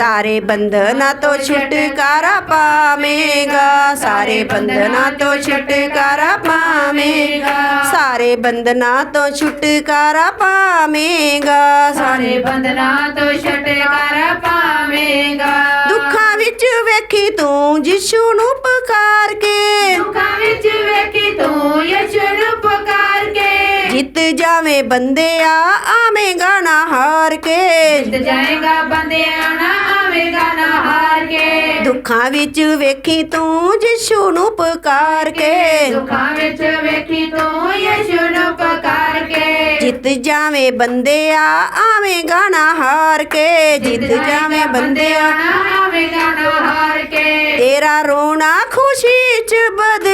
ਸਾਰੇ ਬੰਧਨਾਂ ਤੋਂ ਛੁਟਕਾਰਾ ਪਾਵੇਂਗਾ। ਸਾਰੇ ਬੰਧਨਾਂ ਤੋਂ ਛੁਟਕਾਰਾ ਪਾਵੇਂਗਾ। ਸਾਰੇ ਬੰਧਨਾਂ ਤੋਂ ਛੁਟਕਾਰਾ ਪਾਵੇਂਗਾ। ਸਾਰੇ ਬੰਦਨਾ ਤੋਂ ਛਟਕਾਰ ਪਾਵੇਂਗਾ। ਦੁੱਖਾਂ ਵਿੱਚ ਵੇਖੀ ਤੂੰ ਯਿਸੂ ਨੂੰ ਜਿੱਤ ਜਾਵੇਂ ਬੰਦਿਆ ਆਵੇਂਗਾ ਨਾ ਹਾਰ ਕੇ। ਜਿੱਤ ਜਾਏਗਾ ਬੰਦਿਆਂ ਨਾ ਆਵੇਗਾ ਨਾ ਹਾਰ ਕੇ। ਦੁੱਖਾਂ ਵਿੱਚ ਵੇਖੀ ਤੂੰ ਯਿਸੂ ਨੂੰ ਪੁਕਾਰ ਕੇ। ਦੁੱਖਾਂ ਵਿੱਚ ਵੇਖੀ ਤੂੰ ਯਿਸੂ ਨੂੰ ਪੁਕਾਰ ਕੇ। ਜਿੱਤ ਜਾਵੇਂ ਬੰਦਿਆ ਆਵੇਂਗਾ ਨਾ ਹਾਰ ਕੇ। ਜਿੱਤ ਜਾਵੇਂ ਬੰਦਿਆ। ਆਵੇਗਾ ਨਾ ਹਾਰ ਕੇ। ਤੇਰਾ ਰੋਣਾ ਖੁਸ਼ੀ ਚ ਬਦਲ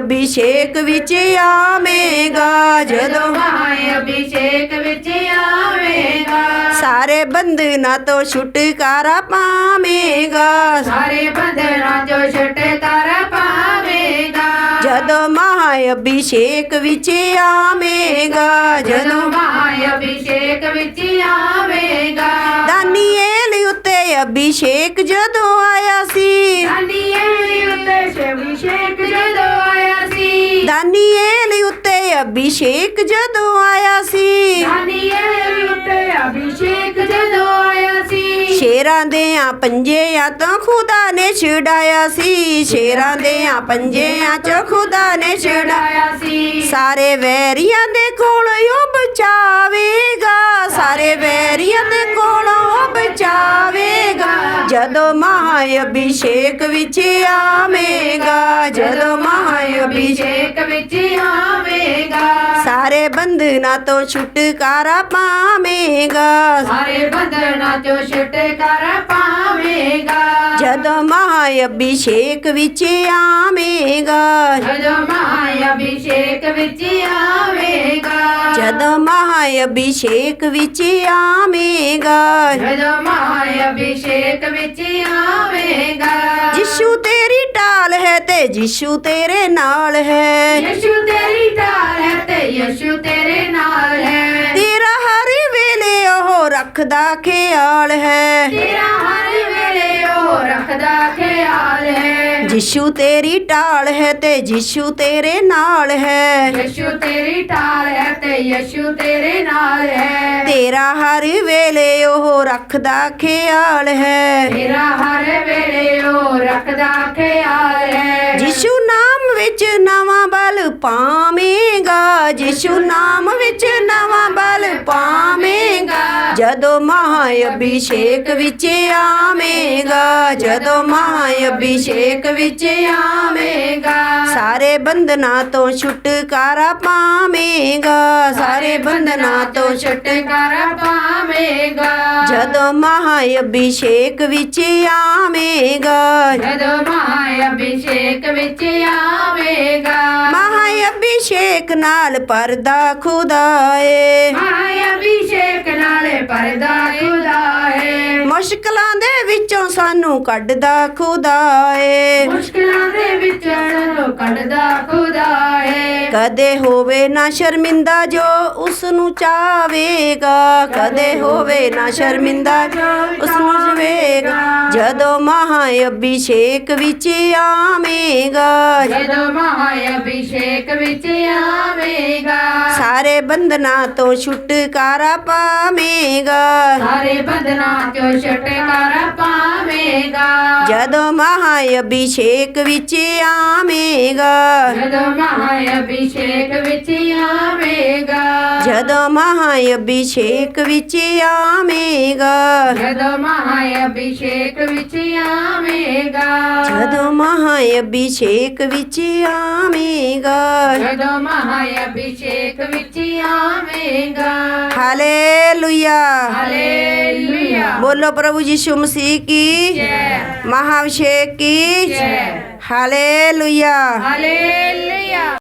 ਅਭਿਸ਼ੇਕ ਵਿੱਚ ਆਵੇਂਗਾ ਜਦੋਂ ਮਹਾ ਅਭਿਸ਼ੇਕ ਵਿੱਚ ਆਵੇਗਾ। ਸਾਰੇ ਬੰਧਨਾਂ ਤੋਂ ਛੁਟਕਾਰਾ ਪਾਵੇਂਗਾ। ਸਾਰੇ ਬੰਦਨਾ ਜੋ ਛਟਕਾਰ ਪਾਵੇਗਾ। ਜਦੋਂ ਮਹਾ ਅਭਿਸ਼ੇਕ ਵਿੱਚ ਆਵੇਂਗਾ ਜਦੋਂ ਜਦੋਂ ਮਹਾ ਅਭਿਸ਼ੇਕ ਵਿੱਚ ਆਵੇਗਾ। ਦਾਨੀਏਲ ਉੱਤੇ ਅਭਿਸ਼ੇਕ ਜਦੋਂ ਆਇਆ ਸੀ ਦਾਨੀਏਲ ਉੱਤੇ ਅਭਿਸ਼ੇਕ ਜਦੋਂ ਆਇਆ ਸੀ ਦਾਨੀਏਲ ਉੱਤੇ ਅਭਿਸ਼ੇਕ ਜਦੋਂ ਆਇਆ ਸੀ। ਦਾਨੀਏਲ ਉੱਤੇ ਅਭਿਸ਼ੇਕ ਜਦੋਂ ਆਇਆ ਸੀ। ਸ਼ੇਰਾਂ ਦੇ ਆ ਪੰਜਿਆਂ ਤੋਂ ਖੁਦਾ ਨੇ ਛੁਡਾਇਆ ਸੀ। ਸ਼ੇਰਾਂ ਦੇ ਆ ਪੰਜਿਆਂ ਚੋਂ ਖੁਦਾ ਨੇ ਛੁਡਾਇਆ ਛੜਾਇਆ ਸੀ। ਸਾਰੇ ਵੈਰੀਆਂ ਦੇ ਕੋਲੋਂ ਉਹ ਬਚਾਵੇਗਾ ਜਦੋਂ ਮਹਾ ਅਭਿਸ਼ੇਕ ਵਿੱਚ ਆਵੇਗਾ ਜਦੋਂ ਮਹਾ ਅਭਿਸ਼ੇਕ ਵਿੱਚ ਆਵੇਗਾ। ਸਾਰੇ ਬੰਧਨਾਂ ਤੋਂ ਛੁਟਕਾਰਾ ਪਾਵੇਗਾ। ਸਾਰੇ ਬੰਦਨਾ ਚੋਂ ਛੁਟਕਾਰਾ ਪਾਵੇਗਾ। ਜਦੋਂ ਮਹਾ ਅਭਿਸ਼ੇਕ ਵਿੱਚ ਆਵੇਗਾ। ਜਦੋਂ ਮਹਾ ਅਭਿਸ਼ੇਕ ਵਿੱਚ ਆਵੇਗਾ ਜਦੋਂ ਮਹਾ ਅਭਿਸ਼ੇਕ ਵਿੱਚ ਆਵੇਗਾ। ਜਦੋਂ ਮਹਾ ਅਭਿਸ਼ੇਕ ਵਿੱਚ ਆਵੇਗਾ। ਯਿਸੂ ਤੇਰੀ ਢਾਲ ਹੈ ਤੇ ਯਿਸੂ ਤੇਰੇ ਨਾਲ ਹੈ। ਯਿਸੂ ਤੇਰੀ ਢਾਲ ਯਿਸੂ ਤੇਰੀ ਢਾਲ ਹੈ ਤੇ ਯਿਸੂ ਤੇਰੇ ਨਾਲ ਹੈ। ਯਿਸੂ ਤੇਰੀ ਢਾਲ ਹੈ ਤੇ ਯਿਸੂ ਤੇਰੇ ਨਾਲ ਹੈ। ਤੇਰਾ ਹਰ ਵੇਲੇ ਉਹ ਰੱਖਦਾ ਖਿਆਲ ਹੈ। ਤੇਰਾ ਹਰ ਵੇਲੇ ਉਹ ਰੱਖਦਾ ਖਿਆਲ ਹੈ। ਯਿਸੂ ਨਾਮ ਵਿੱਚ ਨਵਾਂ ਬਲ ਪਾਵੇਂਗਾ ਯਿਸੂ ਨਾਮ ਵਿੱਚ ਨਵਾਂ ਬਲ ਪਾਵੇਂਗਾ। ਜਦੋਂ ਮਹਾ ਅਭਿਸ਼ੇਕ ਵਿੱਚ ਆਵੇਂਗਾ ਜਦੋਂ ਮਹਾ ਅਭਿਸ਼ੇਕ ਵਿੱਚ ਆਵੇਂਗਾ ਸਾਰੇ ਬੰਧਨਾਂ ਤੋਂ ਛੁਟਕਾਰਾ ਪਾਵੇਂਗਾ ਸਾਰੇ ਬੰਧਨਾਂ ਤੋਂ ਛੁਟਕਾਰਾ ਪਾਵੇਗਾ। ਜਦੋਂ ਮਹਾ ਅਭਿਸ਼ੇਕ ਵਿੱਚ ਆਵੇਂਗਾ ਜਦੋਂ ਮਹਾ ਅਭਿਸ਼ੇਕ ਵਿੱਚ ਆਵੇਗਾ ਅਭਿਸ਼ੇਕ ਨਾਲ ਪਰਦਾ ਖੁਦਾਏ। ਮਹਾ ਅਭਿਸ਼ੇਕ ਨਾਲੇ ਪਰਦਾ ਖੁਦਾ ਹੈ ਮੁਸ਼ਕਲਾਂ ਦੇ ਵਿੱਚੋਂ ਸਾਨੂੰ ਕੱਢਦਾ ਖੁਦਾਏ। ਮੁਸ਼ਕਲਾਂ ਦੇ ਵਿੱਚ ਸਾਨੂੰ ਕੱਢਦਾ ਕਦੇ ਹੋਵੇ ਨਾ ਸ਼ਰਮਿੰਦਾ ਜੋ ਉਸ ਨੂੰ ਚਾਵੇਗਾ। ਕਦੇ ਹੋਵੇ ਨਾ ਸ਼ਰਮਿੰਦਾ ਜੋ ਉਸ ਨੂੰ ਜਵੇਗਾ ਜਦੋਂ ਮਹਾ ਅਭਿਸ਼ੇਕ ਵਿੱਚ ਆਵੇਂਗਾ। ਜਦੋਂ ਮਹਾ ਅਭਿਸ਼ੇਕ ਵਿੱਚ ਆਵੇਗਾ। ਸਾਰੇ ਬੰਧਨਾਂ ਤੋਂ ਛੁਟਕਾਰਾ ਪਾਵੇਂਗਾ। ਸਾਰੇ ਬੰਦਨਾ ਚੋਂ ਛੁਟਕਾਰਾ ਪਾਵੇਗਾ। ਜਦੋਂ ਮਹਾ ਅਭਿਸ਼ੇਕ ਵਿੱਚ ਆਵੇਂਗਾ ਜਦੋਂ ਮਹਾ ਅਭਿਸ਼ੇਕ ਵਿੱਚ ਆਵੇਗਾ ਜਦੋਂ ਮਹਾ ਅਭਿਸ਼ੇਕ ਵਿੱਚ ਆਵੇਂਗਾ ਜਦੋਂ ਮਹਾ ਅਭਿਸ਼ੇਕ ਵਿੱਚ ਆਵੇਗਾ ਜਦੋਂ ਮਹਾ ਅਭਿਸ਼ੇਕ ਵਿੱਚ ਆਵੇਂਗਾ। ਜਦੋਂ ਮਹਾ ਅਭਿਸ਼ੇਕ ਵਿੱਚ ਆਵੇਗਾ। ਹਾਲੇਲੂਇਆ ਹਾਲੇਲੂਇਆ बोलो प्रभु यीशु मसीह की महाभिषेक की हाले लुया